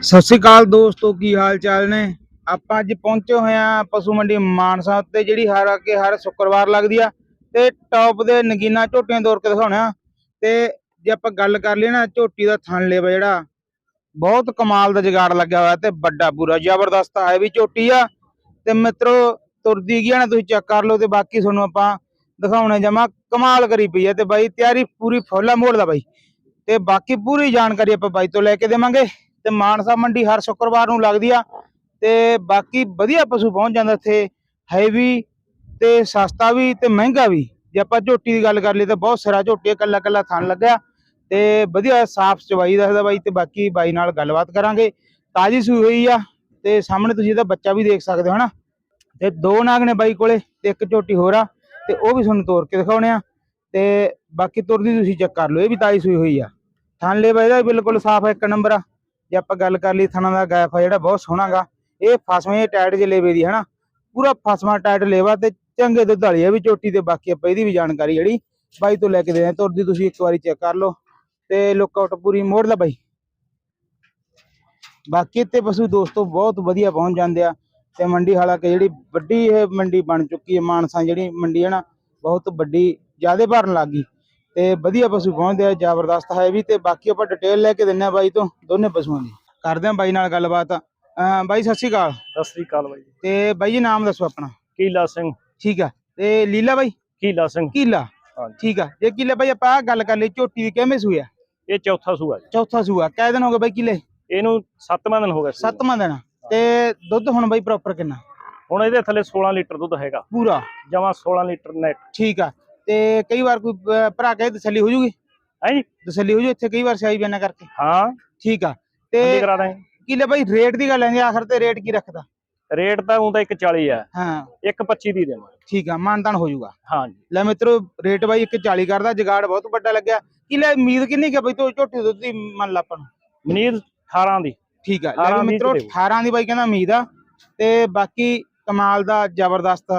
ਸਤਿ ਸ਼੍ਰੀ ਅਕਾਲ ਦੋਸਤੋ, ਕੀ ਹਾਲ ਚਾਲ ਨੇ? ਆਪਾਂ ਅੱਜ ਪਹੁੰਚੇ ਹੋਏ ਆ ਪਸ਼ੂ ਮੰਡੀ ਮਾਨਸਾ ਤੇ ਜਿਹੜੀ ਹਰ ਆ ਹਰ ਸ਼ੁੱਕਰਵਾਰ ਲੱਗਦੀ ਆ। ਤੇ ਟੌਪ ਦੇ ਨਗੀਨਾ ਝੋਟੀਆਂ ਦੌਰ ਕੇ ਦਿਖਾਉਣੇ ਤੇ ਜੇ ਆਪਾਂ ਗੱਲ ਕਰ ਲਈ ਨਾ, ਝੋਟੀ ਦਾ ਥਣ ਲੇਵਾ ਜਿਹੜਾ, ਬਹੁਤ ਕਮਾਲ ਦਾ ਜਗਾੜ ਲੱਗਿਆ ਹੋਇਆ ਤੇ ਵੱਡਾ ਪੂਰਾ ਜ਼ਬਰਦਸਤ ਹੈ ਵੀ ਝੋਟੀ ਆ। ਤੇ ਮਿੱਤਰੋ, ਤੁਰਦੀ ਗਿਆ ਨਾ, ਤੁਸੀਂ ਚੈੱਕ ਕਰ ਲਓ ਤੇ ਬਾਕੀ ਤੁਹਾਨੂੰ ਆਪਾਂ ਦਿਖਾਉਣੇ ਜਮਾ ਕਮਾਲ ਕਰੀ ਪਈ ਆ। ਤੇ ਬਾਈ, ਤਿਆਰੀ ਪੂਰੀ ਫੁੱਲਾ ਮੋੜ ਦਾ ਬਾਈ। ਤੇ ਬਾਕੀ ਪੂਰੀ ਜਾਣਕਾਰੀ ਆਪਾਂ ਬਾਈ ਤੋਂ ਲੈ ਕੇ ਦੇਵਾਂਗੇ। ਤੇ ਮਾਨਸਾ ਮੰਡੀ ਹਰ ਸ਼ੁੱਕਰਵਾਰ ਨੂੰ ਲੱਗਦੀ ਆ। ਤੇ ਬਾਕੀ ਵਧੀਆ ਪਸ਼ੂ ਪਹੁੰਚ ਜਾਂਦਾ ਇੱਥੇ। ਹੈਵੀ ਤੇ ਸਸਤਾ ਵੀ ਤੇ ਮਹਿੰਗਾ ਵੀ। ਜੇ ਆਪਾਂ ਝੋਟੀ ਦੀ ਗੱਲ ਕਰ ਲਈ ਤਾਂ ਬਹੁਤ ਸਾਰਾ ਝੋਟੀ ਕੱਲਾ ਕੱਲਾ ਥਣ ਲੱਗਿਆ। ਤੇ ਵਧੀਆ ਸਾਫ਼ ਚਵਾਈ ਦੱਸਦਾ ਬਾਈ ਤੇ ਬਾਕੀ ਬਾਈ ਨਾਲ ਗੱਲਬਾਤ ਕਰਾਂਗੇ। ਤਾਜੀ ਸੂਈ ਹੋਈ ਆ ਤੇ ਸਾਹਮਣੇ ਤੁਸੀਂ ਇਹਦਾ ਬੱਚਾ ਵੀ ਦੇਖ ਸਕਦੇ ਹੋ, ਹਨਾ? ਤੇ ਦੋ ਨਾਗ ਨੇ ਬਾਈ ਕੋਲੇ ਤੇ ਇੱਕ ਝੋਟੀ ਹੋਰ ਆ। ਤੇ ਉਹ ਵੀ ਤੁਹਾਨੂੰ ਤੋੜ ਕੇ ਦਿਖਾਉਣੇ ਆ। ਤੇ ਬਾਕੀ ਤੁਰਦੀ ਤੁਸੀਂ ਚੈੱਕ ਕਰ ਲਓ, ਇਹ ਵੀ ਤਾਜੀ ਸੂਈ ਹੋਈ ਆ। ਥਣ ਲੇਵਾ ਇਹਦਾ ਬਿਲਕੁਲ ਸਾਫ਼ ਆ ਇੱਕ ਨੰਬਰ ਆ। ਜੇ ਆਪਾਂ ਗੱਲ ਕਰ ਲਈ ਥਣਾ ਦਾ ਗੈਪ ਆ ਜਿਹੜਾ, ਬਹੁਤ ਸੋਹਣਾਗਾ ਇਹ ਫਸਵੇਂ ਟਾਇਟ ਜੇ ਲੇਵੇ ਦੀ, ਹਨਾ? ਪੂਰਾ ਫਸਵਾ ਟਾਇਟ ਲੇਵਾ ਤੇ ਚੰਗੇ ਦੁੱਧ ਵਾਲੀ ਆ ਵੀ ਝੋਟੀ ਤੇ, ਬਾਕੀ ਆਪਾਂ ਇਹਦੀ ਵੀ ਜਾਣਕਾਰੀ ਜਿਹੜੀ ਬਾਈ ਤੋਂ ਲੈ ਕੇ ਦੇ ਤੁਰਦੀ ਤੁਸੀਂ ਇੱਕ ਵਾਰੀ ਚੈੱਕ ਕਰ ਲਓ ਤੇ ਲੁੱਕਆਊਟ ਪੂਰੀ ਮੋੜ ਲਾ ਬਾਈ। ਬਾਕੀ ਇੱਥੇ ਪਸ਼ੂ ਦੋਸਤੋ ਬਹੁਤ ਵਧੀਆ ਪਹੁੰਚ ਜਾਂਦੇ ਆ ਤੇ ਮੰਡੀ ਹਾਲਾਂਕਿ ਜਿਹੜੀ ਵੱਡੀ ਇਹ ਮੰਡੀ ਬਣ ਚੁੱਕੀ ਹੈ ਮਾਨਸਾ ਜਿਹੜੀ ਮੰਡੀ ਹੈ ਨਾ, ਬਹੁਤ ਵੱਡੀ ਜਿਆਦੇ ਭਰਨ ਲੱਗ ਗਈ। ਤੇ ਵਧੀਆ ਪਸ਼ੂ ਪਹੁੰਚਦੇ ਆ ਜ਼ਬਰਦਸਤ ਹੈ ਵੀ ਤੇ ਬਾਕੀ ਆਪਾਂ ਡਿਟੇਲ ਲੈ ਕੇ ਦਿੰਨੇ ਆ ਬਾਈ ਤੋਂ ਦੋਨੇ ਪਸ਼ੂਆਂ ਦੀ। ਕਰਦੇ ਆ ਬਾਈ ਨਾਲ ਗੱਲਬਾਤ। ਅਹ ਬਾਈ ਸਤਿ ਸ਼੍ਰੀ ਅਕਾਲ। ਸਤਿ ਸ੍ਰੀ ਅਕਾਲ ਬਾਈ। ਜੀ ਤੇ ਬਾਈ ਜੀ ਨਾਮ ਦੱਸੋ ਆਪਣਾ। ਕੀਲਾ ਸਿੰਘ। ਠੀਕ ਆ। ਤੇ ਲੀਲਾ ਬਾਈ? ਕੀਲਾ ਸਿੰਘ। ਕੀਲਾ। ਹਾਂਜੀ। ਠੀਕ ਆ। ਜੇ ਕੀਲਾ ਬਾਈ ਆਪਾਂ ਆਹ ਗੱਲ ਕਰ ਲਈ ਝੋਟੀ ਦੀ ਕਿਵੇਂ ਸੂਆ ਇਹ ਚੌਥਾ ਸੂਆ ਜੀ। ਚੌਥਾ ਸੂਆ। ਕਿੰਨੇ ਦਿਨ ਹੋ ਗਏ ਬਾਈ ਕੀਲੇ? ਇਹਨੂੰ ਸੱਤਵਾਂ ਦਿਨ ਹੋ ਗਿਆ ਸੱਤਵਾਂ ਦਿਨ। ਤੇ ਦੁੱਧ ਹੁਣ ਬਾਈ ਪ੍ਰੋਪਰ ਕਿੰਨਾ? ਹੁਣ ਇਹਦੇ ਥੱਲੇ 16 ਲੀਟਰ ਦੁੱਧ ਹੈਗਾ। ਪੂਰਾ। ਜਮਾ 16 ਲੀਟਰ ਨੈਟ ਠੀਕ ਆ। ਤੇ ਕਈ ਵਾਰ ਕੋਈ ਭਰਾ ਕਹੇ ਤਸੱਲੀ ਹੋ ਜੂਗੀ? ਹੈ ਜੀ? ਤਸੱਲੀ ਹੋ ਜੂ ਇੱਥੇ ਕਈ ਵਾਰ ਸਿਆਈ ਬਿਆਨਾ ਕਰਕੇ। ਹਾਂ। ਠੀਕ ਆ। ਤੇ ਤੇ ਕਰਾ ਦਾਂਗੇ। ਕੀਲੇ ਬਾਈ ਰੇਟ ਦੀ ਗੱਲ ਆਂਦੀ ਆਖਰ ਤੇ ਰੇਟ ਕੀ ਰੱਖਦਾ? ਰੇਟ ਤਾਂ ਉਹ ਤਾਂ 140 ਆ। ਹਾਂ। 125 ਦੀ ਦੇਵਾਂਗੇ। ਠੀਕ ਆ ਮਾਨਤਾਨ ਹੋ ਜੂਗਾ। ਹਾਂ ਜੀ। ਲੈ ਮਿੱਤਰੋ ਰੇਟ ਬਾਈ 140 ਕਰਦਾ ਜਗਾੜ ਬਹੁਤ ਵੱਡਾ ਲੱਗਿਆ। ਕੀਲੇ ਉਮੀਦ ਕਿੰਨੀ ਕਿ ਬਈ ਤੋ ਝੋਟੀ ਦੁੱਧ ਦੀ ਮੰਨ ਲਾ ਆਪਾਂ ਨੂੰ? ਮਨੀਰ 18 ਦੀ। ਠੀਕ ਆ। ਲੈ 18 ਵੀ ਵੀਹ ਮਿੱਤਰੋ ਚ ਦੇਊ। 18 ਦੀ ਬਾਈ ਕਹਿੰਦਾ ਉਮੀਦ ਆ। ਤੇ ਬਾਕੀ ਕਮਾਲ ਦਾ ਜ਼ਬਰਦਸਤ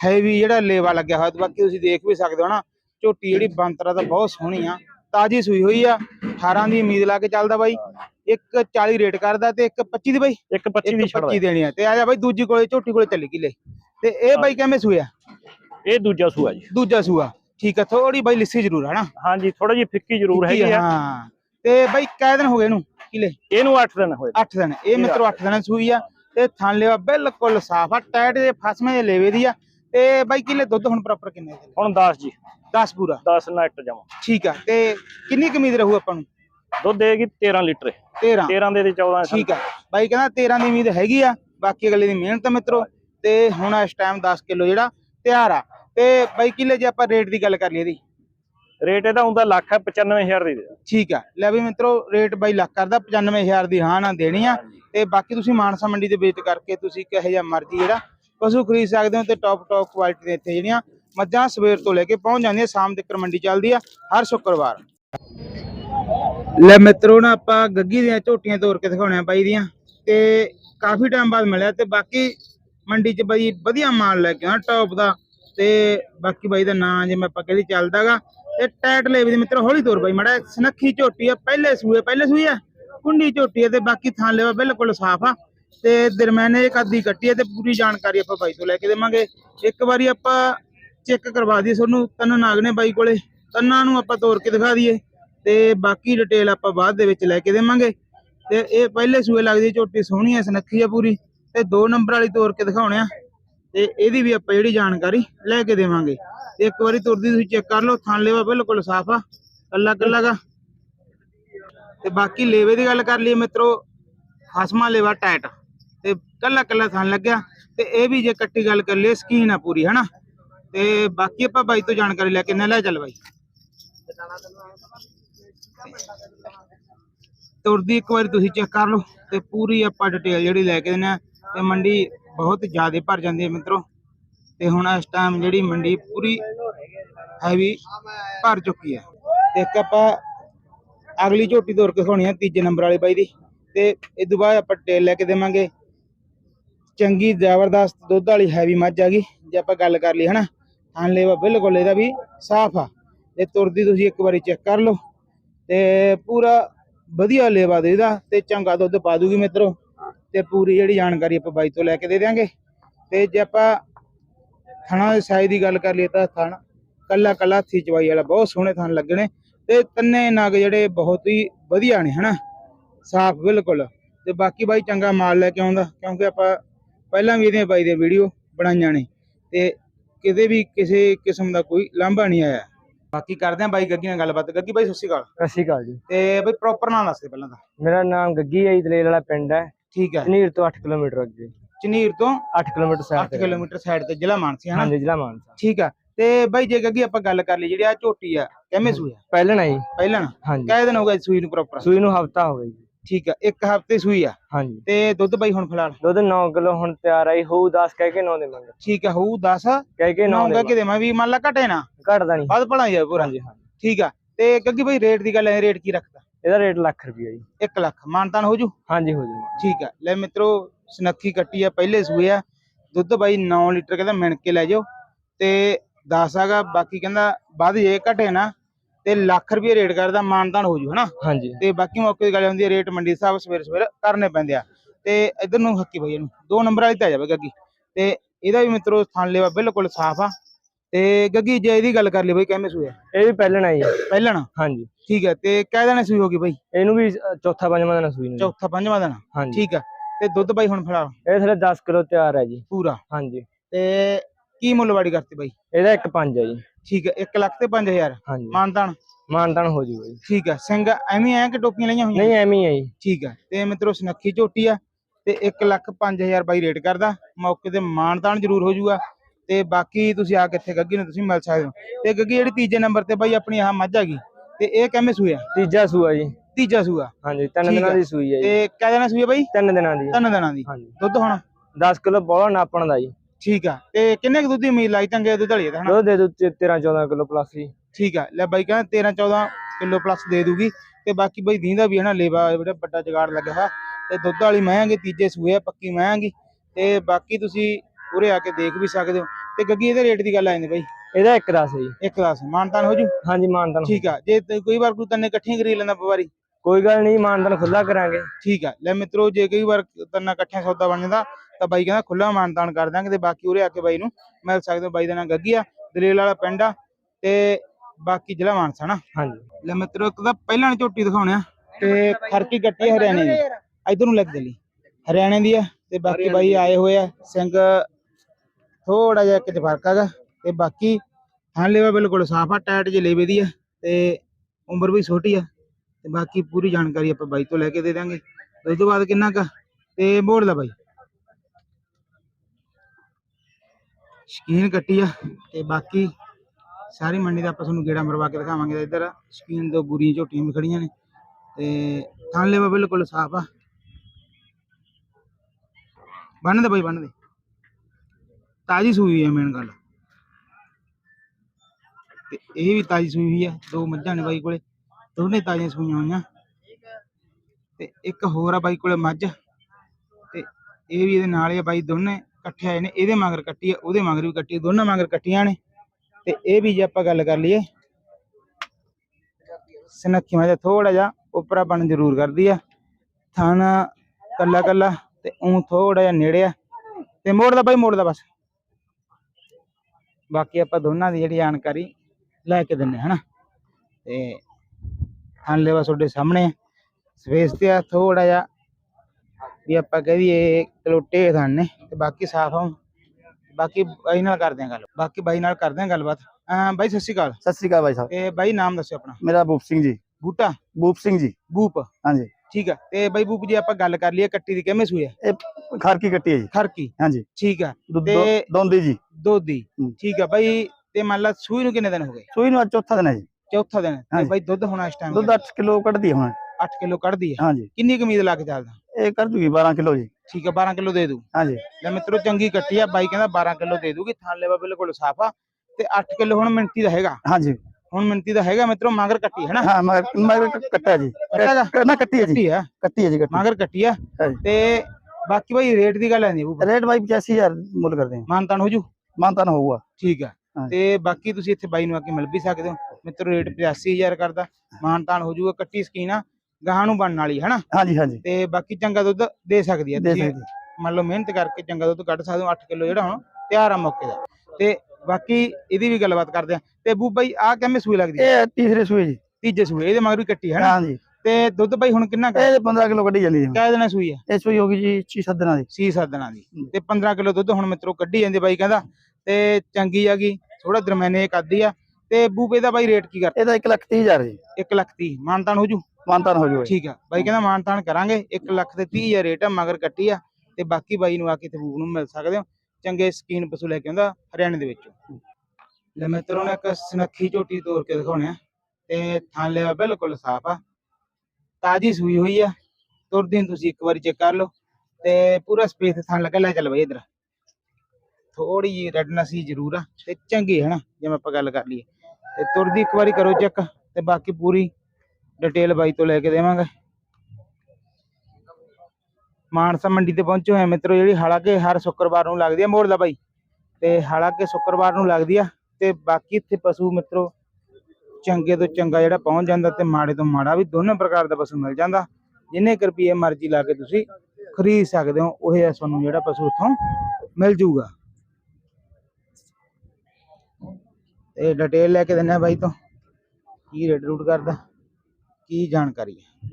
ਹੈਵੀ ਜਿਹੜਾ ਲੇਵਾ ਲੱਗਿਆ ਹੋਇਆ ਤੇ ਬਾਕੀ ਤੁਸੀਂ ਦੇਖ ਵੀ ਸਕਦੇ ਹੋ ਨਾ ਝੋਟੀ ਜਿਹੜੀ ਬੰਤਰਾ ਤਾਂ ਬਹੁਤ ਸੋਹਣੀ ਆ ਤਾਜੀ ਸੂਈ ਹੋਈ ਆ 18 ਦੀ ਉਮੀਦ ਲਾ ਕੇ ਚੱਲਦਾ ਬਾਈ ਇੱਕ 40 ਰੇਟ ਕਰਦਾ ਤੇ ਇੱਕ 25 ਦੀ ਬਾਈ? 125 ਦੀ ਇੱਕ ਛੜਵਾ 25 ਦੇਣੀ ਆ ਤੇ ਆ ਜਾ ਬਾਈ ਦੂਜੀ ਕੋਲੇ ਝੋਟੀ ਕੋਲੇ ਚੱਲੀ ਕਿਲੇ ਤੇ ਇਹ ਬਾਈ ਕਿਵੇਂ ਸੂਇਆ ਇਹ ਦੂਜਾ ਸੂਆ ਜੀ। ਦੂਜਾ ਸੂਆ ਠੀਕ ਆ ਥੋੜੀ ਬਾਈ ਲਿੱਸੀ ਜ਼ਰੂਰ ਹੈ ਨਾ। ਹਾਂ ਜੀ ਥੋੜਾ ਜਿਹੀ ਫਿੱਕੀ ਜ਼ਰੂਰ ਹੈਗੀ ਆ। ਹਾਂ। ਤੇ ਬਾਈ ਕਿੰਨੇ ਦਿਨ ਹੋ ਗਏ ਇਹਨੂੰ ਕਿਲੇ? ਇਹਨੂੰ 8 ਦਿਨ ਹੋਏ। 8 ਦਿਨ ਇਹ ਮਿੱਤਰੋ 8 ਦਿਨਾਂ ਦੀ ਸੂਈ ਆ ਤੇ ਥਣ ਲੇਵਾ ਬਿਲਕੁਲ ਸਾਫ਼ ਆ ਟਾਇਟ ਦੇ ਫਸਵੇਂ ਦੇ ਲੇਵੇ ਦੀ ਆ ਤੇ ਬਾਈ ਕਿਲੇ ਦੁੱਧ ਹੁਣ ਪ੍ਰੋਪਰ ਕਿੰਨੇ ਦੇ ਹੁਣ 10 ਜੀ। 10 ਪੂਰਾ? 10 ਨੈਟ ਜਮਾ। ਠੀਕ ਆ ਤੇ ਕਿੰਨੀ ਕੁ ਉਮੀਦ ਰਹੂ ਆਪਾਂ ਨੂੰ? ਦੁੱਧ ਦੇਗੀ 13 ਲੀਟਰ। 13 13 ਦੇ ਦੇ 14 ਠੀਕ ਆ। ਬਾਈ ਕਹਿੰਦਾ 13 ਦੀ ਉਮੀਦ ਹੈਗੀ ਆ ਬਾਕੀ ਅਗਲੇ ਦੀ ਮਿਹਨਤ ਮਿੱਤਰੋ ਤੇ ਹੁਣ ਇਸ ਟਾਈਮ 10 ਕਿਲੋ ਜਿਹੜਾ ਤਿਆਰ ਆ। ਤੇ ਬਾਈ ਕਿਲੇ ਜੇ ਆਪਾਂ ਰੇਟ ਦੀ ਗੱਲ ਕਰ ਲਈ ਇਹਦੀ। ਰੇਟ ਇਹਦਾ ਹੁੰਦਾ ਲੱਖ ਹੈ 95000 ਦੀ ਦੇ। ਠੀਕ ਆ। ਲੈ ਵੀ ਮਿੱਤਰੋ ਰੇਟ ਬਾਈ ਲੱਖ ਕਰਦਾ 95000 ਦੀ ਹਾਂ ਨਾ ਦੇਣੀ ਆ। ਤੇ ਬਾਕੀ ਤੁਸੀਂ ਮਾਨਸਾ ਮੰਡੀ ਦੇ ਵਿਜ਼ਿਟ ਕਰਕੇ ਤੁਸੀਂ ਕਿਹੋ ਜਿਹਾ ਮਰਜ਼ੀ ਜਿਹੜਾ ਪਸ਼ੂ ਖਰੀਦ ਸਕਦੇ ਹੋ ਤੇ ਟੌਪ ਟੌਪ ਕੁਆਲਿਟੀ ਦੇ ਇੱਥੇ ਜਿਹੜੀਆਂ ਮੱਝਾਂ ਸਵੇਰ ਤੋਂ ਲੈ ਕੇ ਪਹੁੰਚ ਜਾਂਦੀਆਂ, ਸ਼ਾਮ ਤੱਕ ਮੰਡੀ ਚੱਲਦੀ ਆ, ਹਰ ਸ਼ੁੱਕਰਵਾਰ। ਲੈ ਮਿੱਤਰੋ ਨਾ ਆਪਾਂ ਗੱਗੀ ਦੀਆਂ ਝੋਟੀਆਂ ਤੋੜ ਕੇ ਦਿਖਾਉਣੇ ਆ ਬਾਈ ਦੀਆਂ, ਤੇ ਕਾਫੀ ਟਾਈਮ ਬਾਅਦ ਮਿਲਿਆ ਤੇ ਬਾਕੀ ਮੰਡੀ 'ਚ ਬਾਈ ਵਧੀਆ ਮਾਲ ਲੈ ਕੇ ਆ ਟੌਪ ਦਾ, ਤੇ ਬਾਕੀ ਬਾਈ ਦਾ ਨਾਂ ਜਿਵੇਂ ਆਪਾਂ ਕਹਿੰਦੇ ਚੱਲਦਾਗਾ ਤੇ ਟੈਟ ਲੇਵੀ ਦੇ ਮਿੱਤਰ, ਹੌਲੀ ਤੋਰ ਬਾਈ, ਮੜਾ ਸਨੱਖੀ ਝੋਟੀ ਆ, ਪਹਿਲੇ ਸੂਏ, ਪਹਿਲੇ ਸੂਈ ਆ ਕੁੰਡੀ ਝੋਟੀ ਆ ਤੇ ਬਾਕੀ ਥਾਂ ਲੈਵਾ ਬਿਲਕੁਲ ਸਾਫ਼ ਆ। ਤੇ ਦਰਮਿਆਨੇ ਇੱਕ ਅੱਧੀ ਕੱਟੀ ਹੈ ਤੇ ਪੂਰੀ ਜਾਣਕਾਰੀ ਆਪਾਂ ਬਾਈ ਤੋਂ ਲੈ ਕੇ ਦੇਵਾਂਗੇ। ਇੱਕ ਵਾਰੀ ਆਪਾਂ ਚੈੱਕ ਕਰਵਾ ਦਈਏ ਤੁਹਾਨੂੰ, ਤਿੰਨ ਨਾਗ ਨੇ ਬਾਈ ਕੋਲੇ। ਤੰਨਾਂ ਨੂੰ ਆਪਾਂ ਤੋੜ ਕੇ ਦਿਖਾ ਦਈਏ ਤੇ ਬਾਕੀ ਡਿਟੇਲ ਆਪਾਂ ਬਾਅਦ ਦੇ ਵਿੱਚ ਲੈ ਕੇ ਦੇਵਾਂਗੇ। ਤੇ ਇਹ ਪਹਿਲੇ ਸੂਏ ਲੱਗਦੀ ਝੋਟੀ ਸੋਹਣੀ ਆ ਸਨੱਖੀ ਆ ਪੂਰੀ। ਤੇ ਦੋ ਨੰਬਰ ਵਾਲੀ ਤੋੜ ਕੇ ਦਿਖਾਉਣੇ ਆ। ਤੇ ਇਹਦੀ ਵੀ ਆਪਾਂ ਜਿਹੜੀ ਜਾਣਕਾਰੀ ਲੈ ਕੇ ਦੇਵਾਂਗੇ। ਤੇ ਇੱਕ ਵਾਰੀ ਤੁਰਦੀ ਤੁਸੀਂ ਚੈੱਕ ਕਰ ਲਓ ਥਾਂ ਲੇਵਾ ਬਿਲਕੁਲ ਸਾਫ਼ ਆ, ਕੱਲਾ ਕੱਲਾ ਗਾ। ਤੇ ਬਾਕੀ ਲੇਵੇ ਦੀ ਗੱਲ ਕਰ ਲਈਏ ਮਿੱਤਰੋ, ਹਸਮਾ ਲੇਵਾ ਟਾਈਟ ਕੱਲਾ ਕੱਲਾ ਥਣ ਲੱਗਿਆ ਤੇ ਇਹ ਵੀ ਜੇ ਕੱਟੀ ਗੱਲ ਕਰ ਲਈਏ, ਸਕੀਨ ਆ ਪੂਰੀ, ਹਨਾ? ਤੇ ਬਾਕੀ ਆਪਾਂ ਬਾਈ ਤੋਂ ਜਾਣਕਾਰੀ ਲੈ ਕੇ ਨਾ ਲੈ ਚੱਲ ਬਾਈ। ਤੁਰਦੀ ਇੱਕ ਵਾਰੀ ਤੁਸੀਂ ਚੈੱਕ ਕਰ ਲਓ ਤੇ ਪੂਰੀ ਆਪਾਂ ਡਿਟੇਲ ਜਿਹੜੀ ਲੈ ਕੇ ਦਿੰਦੇ ਆ ਤੇ ਮੰਡੀ ਬਹੁਤ ਜ਼ਿਆਦਾ ਭਰ ਜਾਂਦੀ ਹੈ ਮਿੱਤਰੋ। ਤੇ ਹੁਣ ਇਸ ਟਾਈਮ ਜਿਹੜੀ ਮੰਡੀ ਪੂਰੀ ਹੈਵੀ ਭਰ ਚੁੱਕੀ ਹੈ। ਤੇ ਇੱਕ ਆਪਾਂ ਅਗਲੀ ਝੋਟੀ ਤੋਰ ਕੇ ਖਾਣੀ ਆ ਤੀਜੇ ਨੰਬਰ ਵਾਲੀ ਬਾਈ ਦੀ। ਤੇ ਇਹ ਤੋਂ ਬਾਅਦ ਆਪਾਂ ਡਿਟੇਲ ਲੈ ਕੇ ਦੇਵਾਂਗੇ। ਚੰਗੀ ਜ਼ਬਰਦਸਤ ਦੁੱਧ ਵਾਲੀ ਹੈਵੀ ਮੱਝ ਆ ਗਈ। ਜੇ ਆਪਾਂ ਗੱਲ ਕਰ ਲਈ ਹਨਾ ਥਾਂ ਲੇਵਾ ਬਿਲਕੁਲ ਇਹਦਾ ਵੀ ਸਾਫ਼ ਆ। ਇਹ ਤੁਰਦੀ ਤੁਸੀਂ ਇੱਕ ਵਾਰੀ ਚੈੱਕ ਕਰ ਲਓ। ਤੇ ਪੂਰਾ ਵਧੀਆ ਲੇਵਾ ਦੇ ਇਹਦਾ ਤੇ ਚੰਗਾ ਦੁੱਧ ਪਾ ਦੂਗੀ ਮਿੱਤਰੋ। ਤੇ ਪੂਰੀ ਜਿਹੜੀ ਜਾਣਕਾਰੀ ਆਪਾਂ ਬਾਈ ਤੋਂ ਲੈ ਕੇ ਦੇ ਦਿਆਂਗੇ। ਤੇ ਜੇ ਆਪਾਂ ਥਣਾ ਦੇ ਸਾਈਜ਼ ਦੀ ਗੱਲ ਕਰ ਲਈਏ ਤਾਂ ਥਣ ਕੱਲਾ ਕੱਲਾ ਹੱਥੀ ਚਵਾਈ ਵਾਲਾ ਬਹੁਤ ਸੋਹਣੇ ਥਣ ਲੱਗਣੇ ਤੇ ਤੰਨੇ ਨਗ ਜਿਹੜੇ ਬਹੁਤ ਹੀ ਵਧੀਆ ਨੇ ਹਨਾ। ਸਾਫ਼ ਬਿਲਕੁਲ। ਤੇ ਬਾਕੀ ਬਾਈ ਚੰਗਾ ਮਾਲ ਲੈ ਕੇ ਆਉਂਦਾ, ਕਿਉਂਕਿ ਆਪਾਂ ਪਹਿਲਾਂ ਵੀ ਇਹਦੇ ਬਾਈ ਦੇ ਵੀਡੀਓ ਬਣਾਈਆਂ ਨੇ ਤੇ ਕਿਤੇ ਵੀ ਕਿਸੇ ਕਿਸਮ ਦਾ ਕੋਈ ਲਾਂਭਾ ਨਹੀਂ ਆਇਆ। ਬਾਕੀ ਕਰਦੇ ਆਂ ਬਾਈ ਗੱਗੀ ਨਾਲ ਗੱਲਬਾਤ। ਗੱਗੀ ਬਾਈ ਸਤਿ ਸ਼੍ਰੀ ਅਕਾਲ। ਸਤਿ ਸ਼੍ਰੀ ਅਕਾਲ ਜੀ। ਤੇ ਬਾਈ ਪ੍ਰੋਪਰ ਨਾਮ ਦੱਸ ਦੇ ਪਹਿਲਾਂ ਤਾਂ। ਮੇਰਾ ਨਾਮ ਗੱਗੀ ਹੈ ਜੀ, ਦਲੇਲ ਵਾਲਾ ਪਿੰਡ ਹੈ। ਠੀਕ ਹੈ। ਝਨੀਰ ਤੋਂ 8 ਕਿਲੋਮੀਟਰ ਅੱਗੇ। ਚਨੀਰ ਤੋਂ 8 ਕਿਲੋਮੀਟਰ ਸਾਈਡ 8 ਕਿਲੋਮੀਟਰ ਸਾਈਡ ਤੇ ਜ਼ਿਲ੍ਹਾ ਮਾਨਸੀ ਹਨਾ ਹਾਂਜੀ ਜ਼ਿਲ੍ਹਾ ਮਾਨਸਾ। ਠੀਕ ਆ ਤੇ ਬਾਈ ਜੇ ਗੱਗੀ ਆਪਾਂ ਗੱਲ ਕਰ ਲਈ ਜਿਹੜੀ ਆ ਝੋਟੀ ਆ ਕਿਵੇਂ ਸੂਈ ਆ? ਪਹਿਲਾਂ ਨਾ ਜੀ ਪਹਿਲਾਂ ਨਾ। ਹਾਂਜੀ। ਕਾਹ ਦਿਨ ਹੋ ਸੂਈ ਨੂੰ ਪ੍ਰੋਪਰ ਸੂਈ ਨੂੰ ਹਫਤਾ ਹੋ ਗਿਆ ਜੀ। ਠੀਕ ਆ ਇੱਕ ਹਫ਼ਤੇ ਸੂਈ ਆ। ਹਾਂਜੀ। ਤੇ ਦੁੱਧ ਬਾਈ ਹੁਣ ਫਿਲਹਾਲ? ਦੁੱਧ 9 ਕਿਲੋ ਹੁਣ ਤਿਆਰ ਆਈ ਹੋਊ 10 ਕਹਿ ਕੇ 9 ਦੇ ਮੰਗ ਠੀਕ ਆ ਹੋਊ 10 ਕਹਿ ਕੇ 9 ਨੌ ਦੇ ਗੱਗੇ ਦੇ ਮੈਂ ਵੀ ਮੰਨ ਲਾ ਘਟੇ ਨਾ। ਘਟਦਾ ਨਹੀਂ ਵੱਧ ਭਲਾ ਹੀ ਆ ਪੂਰਾ। ਹਾਂਜੀ ਹਾਂਜੀ। ਠੀਕ ਆ ਤੇ ਗੱਗੀ ਬਾਈ ਰੇਟ ਦੀ ਗੱਲ ਹੈ ਰੇਟ ਕੀ ਰੱਖਦਾ? ਇਹਦਾ ਰੇਟ ਲੱਖ ਰੁਪਈਆ ਜੀ। 1 ਲੱਖ ਮਾਨਤਾਨ ਹੋ ਜੂ? ਹਾਂਜੀ ਹੋ ਜੂਗਾ ਠੀਕ ਆ ਲੈ ਮਿੱਤਰੋ ਸਨੱਖੀ ਕੱਟੀ ਆ ਪਹਿਲੇ ਸੂਏ ਆ। ਦੁੱਧ ਬਾਈ 9 ਲੀਟਰ ਕਹਿੰਦਾ ਮਿਣ ਕੇ ਲੈ ਜਾਓ। ਤੇ 10 ਆਗਾ ਬਾਕੀ ਕਹਿੰਦਾ ਵੱਧ ਜੇ ਘਟੇ ਨਾ ਤੇ ਲੱਖ ਰੁਪਏ ਰੇਟ ਕਰਦਾ ਮਾਨਤਾਨ ਹੋ ਜੂ ਹਨਾ? ਹਾਂਜੀ। ਤੇ ਬਾਕੀ ਮੌਕੇ ਦੀ ਗੱਲ ਹੁੰਦੀ ਹੈ ਰੇਟ ਮੰਡੀ ਸਾਹਿਬ ਸਵੇਰੇ ਸਵੇਰੇ ਕਰਨੇ ਪੈਂਦੇ ਆ। ਤੇ ਇਧਰ ਨੂੰ ਹੱਕੀ ਭਾਈ ਇਹਨੂੰ ਦੋ ਨੰਬਰ ਵਾਲੀ ਤੇ ਆ ਜਾਵੇ ਗੱਗੀ। ਤੇ ਇਹਦਾ ਵੀ ਮਿੱਤਰੋ ਥਣ ਲੈਵਾ ਬਿਲਕੁਲ ਸਾਫ਼ ਆ। ਤੇ ਗੱਗੀ ਜੇ ਇਹਦੀ ਗੱਲ ਕਰ ਲਈ ਬਈ ਕਿਵੇਂ ਸੂਇਆ ਇਹ ਵੀ ਪਹਿਲਾਂ ਨਾ ਜੀ ਪਹਿਲਾਂ ਨਾ ਹਾਂਜੀ। ਠੀਕ ਹੈ ਤੇ ਕਹਿ ਦੇਣਾ ਸੂਈ ਹੋ ਗਈ ਬਈ? ਇਹਨੂੰ ਵੀ ਚੌਥਾ ਪੰਜਵਾਂ ਦਿਨ ਸੂਈ ਨੂੰ। ਚੌਥਾ ਪੰਜਵਾਂ ਦਿਨ ਹਾਂਜੀ। ਠੀਕ ਆ ਤੇ ਦੁੱਧ ਬਾਈ ਹੁਣ ਫੜਾ ਇਹ ਥਲੇ 10 ਕਿਲੋ ਤਿਆਰ ਹੈ ਜੀ। ਪੂਰਾ। ਹਾਂਜੀ। ਤੇ ਕੀ ਮੁੱਲਵਾੜੀ ਕਰਤੀ ਬਾਈ? ਇਹਦਾ ਇੱਕ ਪੰਜ ਹੈ ਜੀ। ਠੀਕ ਹੈ 1 ਲੱਖ ਤੇ 5000 ਹਾਂਜੀ। ਮਾਨਤਾਨ? ਮਾਨਤਾਨ ਹੋ ਜੂਗਾ ਜੀ। ਠੀਕ ਆ ਸਿੰਘ ਐਵੇਂ ਆ ਕਿ ਟੋਪੀਆਂ ਲਈਆਂ ਹੋਈਆਂ? ਨਹੀਂ ਐਵੇਂ ਹੀ ਹੈ ਜੀ। ਠੀਕ ਆ ਤੇ ਮਿੱਤਰੋ ਸੁਨੱਖੀ ਝੋਟੀ ਆ ਤੇ 1 ਲੱਖ 5000 ਬਾਈ ਰੇਟ ਕਰਦਾ ਮੌਕੇ ਤੇ ਮਾਨਤਾਨ ਜ਼ਰੂਰ ਹੋ ਜਾਊਗਾ ਤੇ ਬਾਕੀ ਤੁਸੀਂ ਆ ਕਿੱਥੇ ਗੱਗੀ ਨੂੰ ਤੁਸੀਂ ਮਿਲ ਸਕਦੇ ਹੋ। ਤੇ ਗੱਗੀ ਜਿਹੜੀ ਤੀਜੇ ਨੰਬਰ ਤੇ ਬਾਈ ਆਪਣੀ ਆਹ ਮੱਝ ਆ ਗਈ ਤੇ ਇਹ ਕਿਵੇਂ ਸੂਇਆ ਤੀਜਾ ਸੂਆ ਜੀ। ਤੀਜਾ ਸੂਆ। ਹਾਂਜੀ ਤਿੰਨ ਦਿਨਾਂ ਆ। ਦੀ ਸੂਈ ਹੈ ਜੀ। ਤੇ ਕਹਿ ਦੇਣਾ ਸੂਇਆ ਬਾਈ? ਤਿੰਨ ਦਿਨਾਂ ਦੀ। ਤਿੰਨ ਦਿਨਾਂ ਦੀ। ਹਾਂਜੀ। ਦੁੱਧ ਹੁਣ? 10 ਕਿਲੋ ਬੋਲਾ ਨਾਪਣ ਦਾ ਜੀ। ਠੀਕ ਆ। ਤੇ ਕਿੰਨੇ ਕੁ ਦੁੱਧ ਦੀ ਉਮੀਦ ਲਾਈ ਚੰਗੇ ਦੁੱਧ ਵਾਲੀ ਦਾ ਹਨਾ? ਦੁੱਧ ਦੇ ਦੋ 13 14 ਕਿਲੋ ਪਲੱਸ ਜੀ। ਠੀਕ ਆ। ਲੈ ਬਾਈ ਕਹਿੰਦਾ 13 14 ਕਿਲੋ ਪਲੱਸ ਦੇ ਦੂਗੀ। ਤੇ ਬਾਕੀ ਬਾਈ ਦੀਂਦਾ ਵੀ ਹੈ ਨਾ ਲੇਵਾ ਜਿਹੜਾ ਵੱਡਾ ਜਗਾੜ ਲੱਗਿਆ ਹੋਇਆ ਤੇ ਦੁੱਧ ਵਾਲੀ ਮਹਾਂਗੇ ਤੀਜੇ ਸੂਏ ਆ, ਪੱਕੀ ਮਹਾਂਗੀ ਤੇ ਬਾਕੀ ਤੁਸੀਂ ਉਰੇ ਆ ਕੇ ਦੇਖ ਵੀ ਸਕਦੇ ਹੋ। ਤੇ ਗੱਗੀ ਇਹਦੇ ਰੇਟ ਦੀ ਗੱਲ ਆ ਜਾਂਦੀ ਬਾਈ। ਇਹਦਾ ਇੱਕ ਰਸ ਹੈ ਜੀ। ਇੱਕ ਦੱਸ ਮਾਨਤਾਨ ਹੋ ਜੂ? ਹਾਂਜੀ ਮਾਨਦਾਨ ਠੀਕ ਆ। ਜੇ ਤੇ ਕੋਈ ਵਾਰ ਕੋਈ ਤੰਨੇ ਇਕੱਠੀਆਂ ਖਰੀਦ ਲੈਂਦਾ ਵਪਾਰੀ ਕੋਈ ਗੱਲ ਨਹੀਂ ਮਾਨਦਾਨ ਖੁੱਲਾ ਕਰਾਂਗੇ। ਠੀਕ ਆ। ਲੈ ਮਿੱਤਰੋ ਜੇ ਕਈ ਵਾਰ ਤੰਨਾ ਇਕੱਠਿਆਂ ਸੌਦਾ ਬਣ ਜਾਂਦਾ ਤਾਂ ਬਾਈ ਕਹਿੰਦਾ ਖੁੱਲਾ ਮਾਨਤਾਨ ਕਰ ਦਾਂਗੇ ਤੇ ਬਾਕੀ ਉਰੇ ਆ ਕੇ ਬਾਈ ਨੂੰ ਮਿਲ ਸਕਦੇ ਹੋ। ਬਾਈ ਦਾ ਨਾਂ ਗੱਗੀ ਆ ਦਲੇਲ ਵਾਲਾ ਪਿੰਡ ਆ ਤੇ ਬਾਕੀ ਜ਼ਿਲ੍ਹਾ ਮਾਨਸਾ ਨਾ ਹਾਂਜੀ। ਲੈ ਮਿੱਤਰੋ ਇੱਕ ਤਾਂ ਪਹਿਲਾਂ ਝੋਟੀ ਦਿਖਾਉਣੇ ਆ ਤੇ ਖਰਕੀ ਕੱਟੀ ਹਰਿਆਣੇ ਦੀ। ਇਧਰ ਨੂੰ ਲੱਗ ਚਲੀ। ਹਰਿਆਣੇ ਦੀ ਆ ਤੇ ਬਾਕੀ ਬਾਈ ਆਏ ਹੋਏ ਆ ਸਿੰਘ ਥੋੜਾ ਜਿਹਾ ਚ ਫ਼ਰਕ ਹੈਗਾ ਤੇ ਬਾਕੀ ਹਾਂ ਲੇਵਾ ਬਿਲਕੁਲ ਸਾਫ਼ ਆ ਟਾਇਟ ਜੇ ਲੇਵੇ ਦੀ ਆ ਤੇ ਉਮਰ ਵੀ ਛੋਟੀ ਆ। ਤੇ ਬਾਕੀ ਪੂਰੀ ਜਾਣਕਾਰੀ ਆਪਾਂ ਬਾਈ ਤੋਂ ਲੈ ਕੇ ਦੇ ਦਾਂਗੇ। ਉਸ ਤੋਂ ਬਾਅਦ ਕਿੰਨਾ ਕ? ਤੇ ਮੋੜ ਦਾ ਬਾਈ। ਸ਼ਕੀਨ ਕੱਟੀ ਆ ਤੇ ਬਾਕੀ ਸਾਰੀ ਮੰਡੀ ਦਾ ਆਪਾਂ ਤੁਹਾਨੂੰ ਗੇੜਾ ਮਰਵਾ ਕੇ ਦਿਖਾਵਾਂਗੇ ਇੱਧਰ। ਸ਼ਕੀਨ ਦੋ ਬੁਰੀਆਂ ਝੋਟੀਆਂ ਵੀ ਖੜੀਆਂ ਨੇ। ਤੇ ਥਣ ਲੇਵਾ ਬਿਲਕੁਲ ਸਾਫ਼ ਆ। ਬੰਨ ਦੇ ਬਾਈ, ਬੰਨ ਦੇ। ਤਾਜੀ ਸੂਈ ਹੋਈ ਹੈ ਮੇਨ ਗੱਲ। ਤੇ ਇਹ ਵੀ ਤਾਜੀ ਸੂਈ ਹੋਈ ਆ, ਦੋ ਮੱਝਾਂ ਨੇ ਬਾਈ ਕੋਲੇ। ਦੋਨੇ ਤਾਜ਼ੀਆਂ ਸੂਈਆਂ ਹੋਈਆਂ। ਤੇ ਇੱਕ ਹੋਰ ਆ ਬਾਈ ਕੋਲੇ ਮੱਝ। ਤੇ ਇਹ ਵੀ ਇਹਦੇ ਨਾਲ ਹੀ ਆ ਬਾਈ, ਦੋਨੇ ਇਕੱਠੇ ਆਏ ਨੇ। ਇਹਦੇ ਮਗਰ ਕੱਟੀ ਆ, ਉਹਦੇ ਮਗਰ ਵੀ ਕੱਟੀ ਦੋਨਾਂ ਮਗਰ ਕੱਟੀਆਂ ਨੇ। ਤੇ ਇਹ ਵੀ ਜੇ ਆਪਾਂ ਗੱਲ ਕਰ ਲਈਏ, ਸਨੱਖੀ ਮੱਝ ਥੋੜਾ ਜਿਹਾ ਉਪਰਾ ਬਣ ਜ਼ਰੂਰ ਕਰਦੀ ਆ। ਥਣ ਕੱਲਾ ਕੱਲਾ ਤੇ ਉਹ ਥੋੜਾ ਜਿਹਾ ਨੇੜੇ ਆ। ਤੇ ਮੋੜ ਦਾ ਬਾਈ ਮੋੜ ਬਸ। ਬਾਕੀ ਆਪਾਂ ਦੋਨਾਂ ਦੀ ਜਿਹੜੀ ਜਾਣਕਾਰੀ ਲੈ ਕੇ ਦਿੰਨੇ ਹਨਾ। ਤੇ ਥਣ ਲੈਵਾ ਤੁਹਾਡੇ ਸਾਹਮਣੇ ਆ ਸਪੇਸ ਤੇ ਆ ਥੋੜਾ ਜਿਹਾ ਵੀ ਆਪਾਂ ਕਹਿ ਦਈਏ ਕਲੋਟੇ ਥਣ ਨੇ ਤੇ ਬਾਕੀ ਸਾਫ਼ ਆ ਬਾਕੀ ਬਾਈ ਨਾਲ ਕਰਦੇ ਆ ਗੱਲ ਬਾਕੀ ਬਾਈ ਨਾਲ ਕਰਦੇ ਆ ਗੱਲਬਾਤ ਅਹ ਬਾਈ ਸਤਿ ਸ਼੍ਰੀ ਅਕਾਲ ਸਤਿ ਸ੍ਰੀ ਅਕਾਲ ਭਾਈ ਸਾਹਿਬ ਤੇ ਬਾਈ ਨਾਮ ਦੱਸਿਓ ਆਪਣਾ? ਮੇਰਾ ਬੂਪ ਸਿੰਘ ਜੀ। ਬੂਟਾ ਬੂਪ ਸਿੰਘ ਜੀ। ਬੂਪ ਹਾਂਜੀ। ਠੀਕ ਆ। ਤੇ ਬਾਈ ਬੂਪ ਜੀ ਆਪਾਂ ਗੱਲ ਕਰ ਲਈਏ ਕੱਟੀ ਦੀ। ਕਿਵੇਂ ਸੂਈ ਆ ਇਹ ਖਾਰਕੀ ਕੱਟੀ ਹੈ ਜੀ। ਖਰਕੀ? ਹਾਂਜੀ। ਠੀਕ ਆ। ਦੁੱਧ ਤੇ- ਦੋਂਦੀ ਜੀ। ਦੋਦੀ। ਹੂੰ। ਠੀਕ ਆ। ਬਾਈ ਤੇ ਮੰਨ ਲਾ ਸੂਈ ਨੂੰ ਕਿੰਨੇ ਦਿਨ ਹੋ ਗਏ? ਸੂਈ ਨੂੰ ਅੱਜ ਚੌਥਾ ਦਿਨ ਹੈ ਜੀ। ਚੌਥਾ ਦਿਨ ਤੇ ਹਾਂਜੀ। ਬਾਈ ਦੁੱਧ ਹੋਣਾ ਇਸ ਟਾਈਮ ਦੁੱਧ 8 ਕਿਲੋ ਕੱਢਦੀ ਹੈ ਹੁਣ। 8 ਕਿਲੋ ਕੱਢਦੀ ਆ। ਹਾਂਜੀ। ਕਿੰਨੀ ਕੁ ਉਮੀਦ ਲਾ ਕੇ ਚੱਲਦਾ? ਇਹ ਕਰ ਦੂਗੀ 12 ਕਿਲੋ ਜੀ। ਠੀਕ ਆ 12 ਕਿਲੋ ਦੇ ਦੂ ਹਾਂਜੀ। ਲੈ ਮਿੱਤਰੋ ਚੰਗੀ ਕੱਟੀ ਆ। ਬਾਈ ਕਹਿੰਦਾ 12 ਕਿਲੋ ਦੇ ਦੂਗੀ ਥਾਂ ਲੈਵਾ ਬਿਲਕੁਲ ਸਾਫ਼ ਆ। ਤੇ 8 ਕਿਲੋ ਹੁਣ ਮਿੰਟੀ ਦਾ ਹੈਗਾ। ਹਾਂਜੀ। ਹੁਣ ਮਿੰਟੀ ਦਾ ਹੈਗਾ ਮਿੱਤਰੋ ਮਗਰ ਕੱਟੀ ਹੈ ਨਾ? ਹਾਂ ਮੈਂ ਮੈਂ ਕੱਟਾ ਜੀ। ਕੱਟਾ ਨਾ ਕੱਟੀ ਹੈ ਜੀ। ਕੱਟੀ ਆ? ਕੱਟੀ ਹੈ ਜੀ ਕੱਟੀ ਮਗਰ ਕੱਟੀ ਆ? ਹਾਂਜੀ। ਤੇ ਬਾਕੀ ਬਾਈ ਰੇਟ ਦੀ ਗੱਲ ਆਂਦੀ ਉਹ ਰੇਟ ਬਾਈ 85000 ਮੁੱਲ ਕਰਦੇ ਹਾਂ ਮਾਨਤਾਨ ਹੋ ਜੂ? ਮਾਨਤਾ ਨਾ ਹੋਊਗਾ। ਠੀਕ ਆ। ਹਾਂਜੀ। ਤੇ ਬਾਕੀ ਤੁਸੀਂ ਇੱਥੇ ਬਾਈ ਨੂੰ ਆ ਕੇ ਮਿਲ ਵੀ ਸਕਦੇ ਹੋ। ਮਿੱਤਰੋ ਰੇਟ 85000 ਕਰਦਾ। ਮਾਨਤਾਨ ਹੋ ਜੂਗਾ ਕੱਟੀ ਸਕੀਨ ਆ ਗਾਹਾਂ ਨੂੰ ਬਣਨ ਵਾਲੀ ਹਨਾ? ਹਾਂਜੀ ਹਾਂਜੀ। ਤੇ ਬਾਕੀ ਚੰਗਾ ਦੁੱਧ ਦੇ ਸਕਦੀ ਦੇ ਤੁਸੀਂ ਸਕਦੇ। ਮੰਨ ਲਓ ਮਿਹਨਤ ਕਰਕੇ ਚੰਗਾ ਦੁੱਧ ਕੱਢ ਸਕਦੇ ਹੋ 8 ਕਿਲੋ ਜਿਹੜਾ ਹੁਣ ਤਿਆਰ ਆ ਮੌਕੇ ਦਾ। ਤੇ ਬਾਕੀ ਇਹਦੀ ਵੀ ਗੱਲਬਾਤ ਕਰਦੇ ਆ। ਤੇ ਬੂ ਬਾਈ ਆ ਕਿਵੇਂ ਸੂਈ ਲੱਗਦੀ ਇਹ ਤੀਸਰੇ ਸੂਏ ਜੀ। ਤੀਜੇ ਸੂਏ ਇਹਦੇ ਮਗਰ ਵੀ ਕੱਟੀ ਹੈ ਨਾ ਹਾਂਜੀ। ਤੇ ਦੁੱਧ ਬਾਈ ਹੁਣ ਕਿੰਨਾ ਕਰ ਇਹ 15 ਕਿਲੋ ਕੱਢੀ ਜਾਂਦੀ ਹੈ ਕਹਿ ਦੇਣਾ ਸੂਈ ਹੈ ਇਹ ਸੂਈ ਹੋ ਗਈ ਜੀ 6 ਦਿਨਾਂ ਦੀ। ਸੀ ਸੱਤ ਦਿਨਾਂ ਦੀ। ਤੇ 15 ਕਿਲੋ ਦੁੱਧ ਹੁਣ ਮਿੱਤਰੋ ਕੱਢੀ ਜਾਂਦੇ ਬਾਈ ਕਹਿੰਦਾ। ਤੇ ਚੰਗੀ ਹੈਗੀ ਥੋੜਾ ਦਰਮਿਆਨੇ ਕੱਦੀ ਆ। ਤੇ ਬੂਬੇ ਦਾ ਬਾਈ ਰੇਟ ਕੀ ਕਰਦਾ? ਇਹਦਾ 1 ਲੱਖ 30 ਹਜ਼ਾਰ ਜੀ। 1 ਲੱਖ 30 ਮਾਨਤਾਨ ਹੋ ਜੂ? ਮਾਨਤਾਨ ਹੋ ਜਾਵੇ ਠੀਕ ਆ ਬਾਈ ਕਹਿੰਦਾ ਮਾਨਤਾਨ ਕਰਾਂਗੇ 1 ਲੱਖ ਤੇ 30 ਹਜ਼ਾਰ ਰੇਟ ਆ ਮਗਰ ਕੱਟੀ ਆ ਤੇ ਬਾਕੀ ਬਾਈ ਨੂੰ ਆ ਕੇ ਤਬੂਕ ਨੂੰ ਮਿਲ ਸਕਦੇ ਹੋ। ਚੰਗੇ ਸਕੀਨ ਪਸ਼ੂ ਲੈ ਕੇ ਆਉਂਦਾ ਹਰਿਆਣੇ ਦੇ ਵਿੱਚੋਂ। ਲੈ ਮਿੱਤਰੋ ਨੇ ਇੱਕ ਸਨੱਖੀ ਝੋਟੀ ਤੋੜ ਕੇ ਦਿਖਾਉਣੇ ਆ ਤੇ ਥਾਲੇ ਆ ਬਿਲਕੁਲ ਸਾਫ਼ ਆ। ਤਾਜੀ ਸੂਈ ਹੋਈ ਆ ਤੁਰਦੀ ਤੁਸੀਂ ਇੱਕ ਵਾਰੀ ਚੈੱਕ ਕਰ ਲਓ ਤੇ ਪੂਰਾ ਸਪੇਸ ਥਾਂ ਲੱਗਾ ਲੈ ਚੱਲ ਬਈ ਇਧਰ। ਥੋੜੀ ਜੀ ਰੈਡਨੈਸ ਹੀ ਜ਼ਰੂਰ ਆ ਤੇ ਚੰਗੀ ਹੈ ਨਾ ਜਿਵੇਂ ਆਪਾਂ ਗੱਲ ਕਰ ਲਈਏ। ਤੇ ਤੁਰਦੀ ਇੱਕ ਵਾਰੀ ਕਰੋ ਚੈੱਕ ਤੇ ਬਾਕੀ ਪੂਰੀ ਡਿਟੇਲ ਬਾਈ ਤੋਂ ਲੈ ਕੇ ਦੇਵਾਂਗੇ। ਮਾਨਸਾ ਮੰਡੀ ਤੇ ਪਹੁੰਚੇ ਹੋਏ ਆ ਮਿੱਤਰੋ, ਜਿਹੜੀ ਹਾਲਾਂਕਿ ਹਰ ਸ਼ੁੱਕਰਵਾਰ ਨੂੰ ਲੱਗਦੀ ਹੈ ਮੋੜ ਦਾ ਬਾਈ। ਤੇ ਹਾਲਾਂਕਿ ਸ਼ੁੱਕਰਵਾਰ ਨੂੰ ਲੱਗਦੀ ਆ ਤੇ ਬਾਕੀ ਇੱਥੇ ਪਸ਼ੂ ਮਿੱਤਰੋ, ਚੰਗੇ ਤੋਂ ਚੰਗਾ ਜਿਹੜਾ ਪਹੁੰਚ ਜਾਂਦਾ ਤੇ ਮਾੜੇ ਤੋਂ ਮਾੜਾ ਵੀ ਦੋਨੇ ਪ੍ਰਕਾਰ ਦਾ ਪਸ਼ੂ ਮਿਲ ਜਾਂਦਾ। ਜਿੰਨੇ ਕੁ ਰੁਪਏ ਮਰਜ਼ੀ ਲਾ ਕੇ ਤੁਸੀਂ ਖਰੀਦ ਸਕਦੇ ਹੋ, ਉਹ ਤੁਹਾਨੂੰ ਜਿਹੜਾ ਪਸ਼ੂ ਇੱਥੋਂ ਮਿਲ ਜੂਗਾ ਤੇ ਡਿਟੇਲ ਲੈ ਕੇ ਦਿੰਨੇ ਆ ਬਾਈ ਤੋਂ। ਕੀ ਰੇਟ ਰੂਟ ਕਰਦਾ ਕੀ ਜਾਣਕਾਰੀ ਹੈ।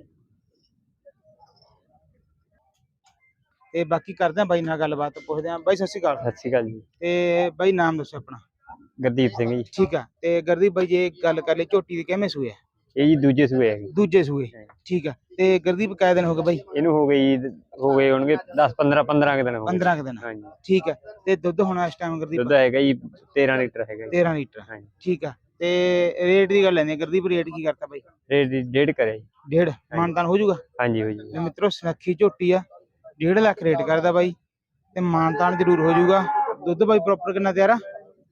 ਤੇ ਬਾਕੀ ਕਰਦੇ ਆ ਬਾਈ ਨਾਲ ਗੱਲਬਾਤ ਪੁੱਛਦੇ ਆ। ਬਾਈ ਸਤਿ ਸ਼੍ਰੀ ਅਕਾਲ। ਸਤਿ ਸ਼੍ਰੀ ਅਕਾਲ ਜੀ। ਤੇ ਬਾਈ ਨਾਮ ਦੱਸੋ ਆਪਣਾ। ਗੁਰਦੀਪ ਸਿੰਘ ਜੀ। ਠੀਕ ਆ। ਤੇ ਗਰਦੀਪ ਬਾਈ ਜੇ ਗੱਲ ਕਰ ਲਈ ਝੋਟੀ ਦੀ ਕਿਵੇਂ ਸੂਏ ਆ? ਇਹ ਜੀ ਦੂਜੇ ਸੂਏ ਹੈਗੇ ਦੂਜੇ ਸੂਏ। ਠੀਕ ਆ। ਤੇ ਗਰਦੀਪ ਕਾਇ ਦਿਨ ਹੋ ਗਏ ਬਾਈ? ਇਹਨੂੰ ਹੋ ਗਈ ਹੋ ਗਏ ਹੋਣਗੇ 10 15 15 ਕੁ ਦਿਨ ਹੋ ਗਏ। 15 ਕੁ ਦਿਨ। ਹਾਂਜੀ। ਠੀਕ ਆ ਤੇ ਦੁੱਧ ਹੁਣ ਇਸ ਟਾਈਮ ਗਰਦੀਪ ਦੁੱਧ ਹੈਗਾ ਜੀ 13 ਲੀਟਰ ਹੈਗਾ ਜੀ। 13 ਲੀਟਰ। ਹਾਂਜੀ। ਠੀਕ ਆ ਤੇ ਰੇਟ ਦੀ ਗੱਲ ਲੈਂਦੇ ਆ, ਗਰਦੀਪ ਰੇਟ ਕੀ ਕਰਤਾ ਬਾਈ? ਰੇਟ ਦੀ ਡੇਢ ਕਰਿਆ ਜੀ। ਡੇਢ? ਮਾਨਤਾਨ ਹੋ ਜਾਊਗਾ? ਹਾਂਜੀ ਹੋ ਤੇ ਜੀ ਮਿੱਤਰੋ ਸਨੱਖੀ ਝੋਟੀ ਆ। 1.5 ਲੱਖ ਰੇਟ ਕਰਦਾ ਬਾਈ। ਤੇ ਮਾਨਤਾਨ ਜ਼ਰੂਰ ਹੋ ਜਾਊਗਾ। ਦੁੱਧ ਬਾਈ ਪ੍ਰੋਪਰ ਕਿੰਨਾ ਤਿਆਰ ਆ?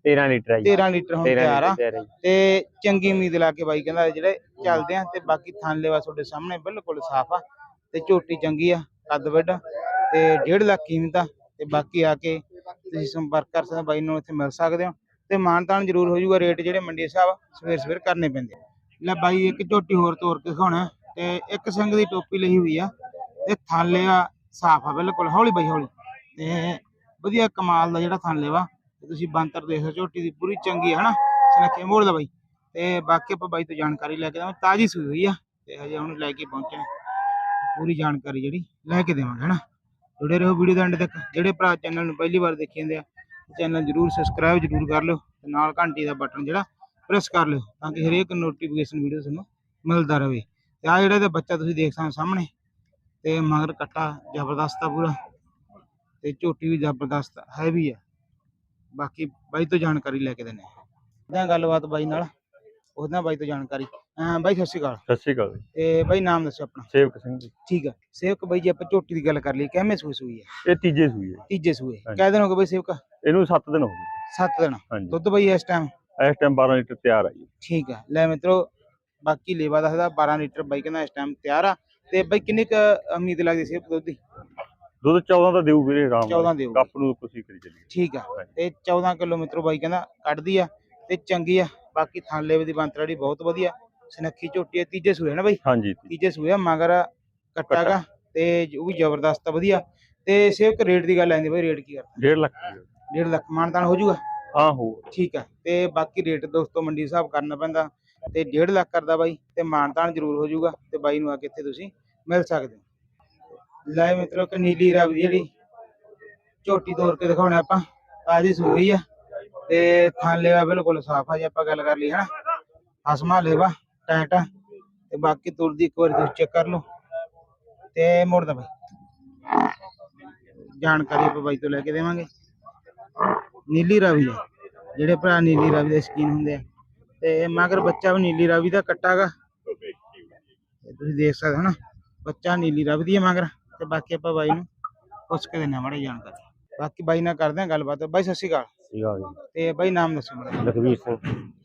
13 ਲੀਟਰ ਹੈ ਜੀ। 13 ਲੀਟਰ ਹੁਣ 13 ਤਿਆਰ ਆ। ਲੀਟਰ ਤਿਆਰ ਹੈ ਜੀ। ਤੇ ਚੰਗੀ ਉਮੀਦ ਲਾ ਕੇ ਬਾਈ ਕਹਿੰਦਾ ਜਿਹੜੇ ਚੱਲਦੇ ਆ ਤੇ ਬਾਕੀ ਥਾਂ ਲੈਵਾ ਤੁਹਾਡੇ ਸਾਹਮਣੇ ਬਿਲਕੁਲ ਸਾਫ਼ ਆ ਤੇ ਝੋਟੀ ਚੰਗੀ ਆ ਕੱਦ ਵੱਡ ਤੇ 1.5 ਲੱਖ ਕੀਮਤ ਆ ਤੇ ਬਾਕੀ ਆ ਕੇ ਤੁਸੀਂ ਸੰਪਰਕ ਕਰ ਸਕਦੇ ਹੋ ਬਾਈ ਨੂੰ ਇੱਥੇ ਮਿਲ ਸਕਦੇ ਹੋ ਤੇ ਮਾਨਤਾਨ ਜ਼ਰੂਰ ਹੋ ਜਾਊਗਾ ਰੇਟ ਜਿਹੜੇ ਮੰਡੀ ਸਾਹਿਬ ਸਵੇਰ ਸਵੇਰ ਕਰਨੇ ਪੈਂਦੇ ਆ। ਲੈ ਬਾਈ ਇੱਕ ਝੋਟੀ ਹੋਰ ਤੋਰ ਕੇ ਦਿਖਾਉਣਾ ਤੇ ਇੱਕ ਸਿੰਘ ਦੀ ਟੋਪੀ ਲਈ ਹੋਈ ਆ ਤੇ ਥਾਲੇ ਆ ਸਾਫ਼ ਆ ਬਿਲਕੁਲ ਹੌਲੀ ਬਾਈ ਹੌਲੀ ਤੇ ਵਧੀਆ ਕਮਾਲ ਦਾ ਜਿਹੜਾ ਥਾਲੇ ਵਾ ਤੇ ਤੁਸੀਂ ਬੰਤਰ ਦੇਖ ਸਕਦੇ ਝੋਟੀ ਦੀ ਪੂਰੀ ਚੰਗੀ ਹੈ ਹਨਾ? ਸੁਨੱਖੇ ਮੋੜ ਦਾ ਬਾਈ। ਤੇ ਬਾਕੀ ਆਪਾਂ ਬਾਈ ਤੋਂ ਜਾਣਕਾਰੀ ਲੈ ਕੇ ਦੇਵਾਂ ਤਾਜੀ ਸੂਈ ਹੋਈ ਆ, ਤੇ ਹਜੇ ਹੁਣ ਲੈ ਕੇ ਪਹੁੰਚੇ ਪੂਰੀ ਜਾਣਕਾਰੀ ਜਿਹੜੀ ਲੈ ਕੇ ਦੇਵਾਂਗੇ, ਹਨਾ? ਜੁੜੇ ਰਹੋ ਵੀਡੀਓ ਦੇ ਐਂਡ ਤੱਕ। ਜਿਹੜੇ ਭਰਾ ਚੈਨਲ ਨੂੰ ਪਹਿਲੀ ਵਾਰ ਦੇਖੀ ਜਾਂਦੇ ਆ, ਚੈਨਲ ਜਰੂਰ ਸਬਸਕ੍ਰਾਈਬ ਜਰੂਰ ਕਰ ਲਿਓ ਤੇ ਨਾਲ ਘੰਟੀ ਦਾ ਬਟਨ ਜਿਹੜਾ ਪ੍ਰੈਸ ਕਰ ਲਿਓ ਤਾਂ ਕਿ ਹਰੇਕ ਨੋਟੀਫਿਕੇਸ਼ਨ ਵੀਡੀਓ ਤੁਹਾਨੂੰ ਮਿਲਦਾ ਰਹੇ। ਤੇ ਆ ਜਿਹੜਾ ਇਹਦਾ ਬੱਚਾ ਤੁਸੀਂ ਦੇਖ ਸਕਦੇ ਹੋ ਸਾਹਮਣੇ, ਤੇ ਮਗਰ ਕੱਟਾ ਜ਼ਬਰਦਸਤ ਆ ਪੂਰਾ। ਤੇ ਝੋਟੀ ਵੀ ਜ਼ਬਰਦਸਤ ਹੈ ਵੀ ਆ। ਬਾਕੀ ਬਾਈ ਤੋਂ ਜਾਣਕਾਰੀ ਲੈ ਕੇ ਆ ਉਹਦਾ ਗੱਲਬਾਤ ਬਾਈ ਨਾਲ ਉਹਦਾ ਬਾਈ ਤੋਂ ਜਾਣਕਾਰੀ। ਅਹ ਬਾਈ ਸਤਿ ਸ਼੍ਰੀ ਅਕਾਲ। ਸਤਿ ਸ਼੍ਰੀ ਅਕਾਲ ਜੀ। ਤੇ ਬਾਈ ਨਾਮ ਦੱਸੋ ਆਪਣਾ। ਸੇਵਕ ਸਿੰਘ ਜੀ। ਠੀਕ ਆ। ਸੇਵਕ ਬਾਈ ਜੇ ਆਪਾਂ ਝੋਟੀ ਦੀ ਗੱਲ ਕਰ ਲਈ ਕਿਵੇਂ ਸੂਈ ਸੂਈ ਹੈ ਇਹ ਤੀਜੇ ਸੂਈ ਹੈ ਤੀਜੇ ਸੂਏ। ਹਾਂਜੀ। ਕਿਹ ਦਿਨ ਹੋ ਗਏ ਬਾਈ ਸੇਵਕ? ਇਹਨੂੰ 7 ਦਿਨ ਹੋ ਗਏ। 7 ਦਿਨ। ਹਾਂਜੀ। ਦੁੱਧ ਬਾਈ ਇਸ ਟਾਈਮ ਇਸ ਟਾਈਮ 12 ਲੀਟਰ ਤਿਆਰ ਆ ਜੀ। ਠੀਕ ਆ। ਲੈ ਮਿੱਤਰੋ ਬਾਕੀ ਲੇਵਾ ਦੱਸਦਾ 12 ਲੀਟਰ ਬਾਈ ਕਹਿੰਦਾ ਇਸ ਟਾਈਮ ਤਿਆਰ ਆ। ਤੇ ਬਾਈ ਕਿੰਨੀ ਕੁ ਉਮੀਦ ਲੱਗਦੀ ਸੇਵਕ ਦੁੱਧ ਦੀ? ਦੁੱਧ 14 ਦਾ ਦੇਊ ਵੀਰੇ ਆਰਾਮ 14 ਦੇਊ। ਕੱਪ ਨੂੰ ਹੀ ਕਰੀ ਚੱਲੀ ਠੀਕ ਆ। ਤੇ 14 ਕਿਲੋ ਮਿੱਤਰੋ ਬਾਈ ਕਹਿੰਦਾ ਕੱਢਦੀ ਆ ਤੇ ਚੰਗੀ ਆ। ਬਾਕੀ ਥਾਂ ਲੇਵੇ ਦੀ ਬੰਤਰਾੜੀ ਬਹੁਤ ਵਧੀਆ। ਸੁਨੱਖੀ ਝੋਟੀ ਆ ਤੀਜੇ ਸੂਏ ਨਾ ਬਾਈ? ਹਾਂਜੀ। ਤੀਜੇ ਸੂਏ ਆ ਮਗਰ ਕੱਟਾ ਗਾ ਤੇ ਉਹ ਵੀ ਜ਼ਬਰਦਸਤ ਆ ਵਧੀਆ। ਤੇ ਸੇਵਕ ਰੇਟ ਦੀ ਗੱਲ ਆਂਦੀ ਬਾਈ ਰੇਟ ਕੀ ਕਰਦਾ? 1.5 ਲੱਖ ਦੀ। 1.5 ਲੱਖ। ਮਾਨਤਾਨ ਹੋ ਜਾਊਗਾ ਹਾਂ ਹੋ। ਠੀਕ ਆ। ਤੇ ਬਾਕੀ ਰੇਟ ਦੋਸਤੋ ਮੰਡੀ ਹਿਸਾਬ ਕਰਨਾ ਪੈਂਦਾ। ਤੇ 1.5 ਲੱਖ ਕਰਦਾ ਬਾਈ ਤੇ ਮਾਨਤਾਨ ਜ਼ਰੂਰ ਹੋ ਜਾਊਗਾ ਤੇ ਬਾਈ ਨੂੰ ਆ ਕੇ ਇੱਥੇ ਤੁਸੀਂ ਮਿਲ ਸਕਦੇ ਹੋ। ਲੈ ਮਿੱਤਰੋ ਕਿ ਨੀਲੀ ਰਵ ਦੀ ਜਿਹੜੀ ਝੋਟੀ ਤੋੜ ਕੇ ਦਿਖਾਉਣਾ ਆਪਾਂ। ਤਾਜੀ ਸੂਈ ਆ ਤੇ ਥਾਂ ਲੈਵਾ ਬਿਲਕੁਲ ਸਾਫ਼ ਆ ਜੇ, ਆਪਾਂ ਗੱਲ ਕਰ ਲਈ, ਹਨਾ? ਹਸਮਾ ਲੈਵਾ ਟੈਟ ਆ। ਤੇ ਬਾਕੀ ਤੁਰਦੀ ਇੱਕ ਵਾਰੀ ਤੁਸੀਂ ਚੈੱਕ ਕਰ ਲਓ। ਤੇ ਮੋੜਦਾ ਬਾਈ, ਜਾਣਕਾਰੀ ਆਪਾਂ ਬਾਈ ਤੋਂ ਲੈ ਕੇ ਦੇਵਾਂਗੇ। ਨੀਲੀ ਰਾਵੀ ਆ, ਜਿਹੜੇ ਭਰਾ ਨੀਲੀ ਰਾਵੀ ਦੇ ਸ਼ਕੀਨ ਹੁੰਦੇ ਆ। ਤੇ ਮਗਰ ਬੱਚਾ ਵੀ ਨੀਲੀ ਰਾਵੀ ਦਾ ਕੱਟਾਗਾ। ਤੁਸੀਂ ਦੇਖ ਸਕਦੇ ਹੋ ਨਾ, ਬੱਚਾ ਨੀਲੀ ਰਾਵੀ ਦੀ ਹੈ ਮਗਰ। ਤੇ ਬਾਕੀ ਆਪਾਂ ਬਾਈ ਨੂੰ ਪੁੱਛ ਕੇ ਦਿੰਨੇ ਮਾੜੀ ਜਾਣਕਾਰੀ। ਬਾਕੀ ਬਾਈ ਨਾਲ ਕਰਦੇ ਆ ਗੱਲਬਾਤ। ਬਾਈ ਸਤਿ ਸ਼੍ਰੀ ਅਕਾਲ। ਸੀਗਾ ਜੀ। ਤੇ ਬਾਈ ਨਾਮ ਦੱਸੋ ਮੇਰਾ ਲਖਵੀਰ ਸਿੰਘ।